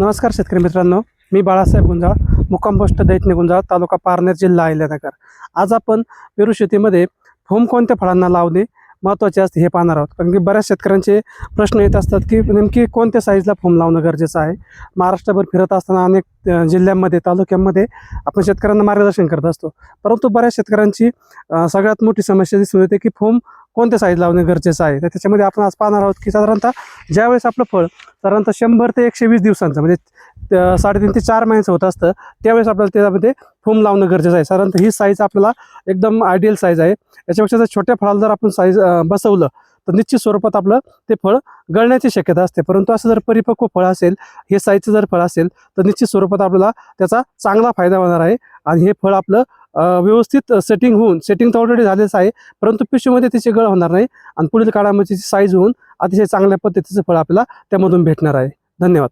नमस्कार शेतकरी मित्रांनो मी बाळासाहेब गुंजाळ मुक्काम पोस्ट गुंजाळ तालुका पारनेर जिल्हा अहिल्यानगर. आज आपण पेरू शेतीमध्ये फोम कोणत्या फळांना लावणे महत्त्वाचे असते हे पाहणार आहोत. कारण की बऱ्याच शेतकऱ्यांचे प्रश्न येत असतात की नेमकी कोणत्या साईजला फोम लावणं गरजेचं आहे? महाराष्ट्रभर फिरत असताना अनेक जिल्ह्यांमध्ये तालुक्यांमध्ये आपण शेतकऱ्यांना मार्गदर्शन करत असतो. परंतु बऱ्याच शेतकऱ्यांची सगळ्यात मोठी समस्या दिसून येते की फोम कोणत्या साईज लावणे गरजेचं आहे? तर त्याच्यामध्ये आपण आज पाहणार आहोत की साधारणतः ज्यावेळेस आपलं फळ साधारणतः शंभर ते एकशे वीस दिवसांचं म्हणजे साडेतीन ते चार महिन्याचं होत असतं. त्यावेळेस आपल्याला त्यामध्ये फोम लावणं गरजेचं आहे. साधारणतः ही साईज आपल्याला एकदम आयडियल साईज आहे. याच्यापेक्षा जर छोट्या फळाला जर आपण साईज बसवलं तर निश्चित स्वरूपात आपलं ते फळ गळण्याची शक्यता असते. परंतु असं जर परिपक्व फळ असेल हे साईजचं जर फळ असेल तर निश्चित स्वरूपात आपल्याला त्याचा चांगला फायदा होणार आहे. आणि हे फळ आपलं व्यवस्थित सेटिंग होऊन सेटिंग तर ऑलरेडी झालेच आहे. परंतु पिशवीमध्ये त्याची गळ होणार नाही. आणि पुढील काळामध्ये तिची साईज होऊन अतिशय चांगल्या पद्धतीचं फळ आपल्याला त्यामधून भेटणार आहे. धन्यवाद.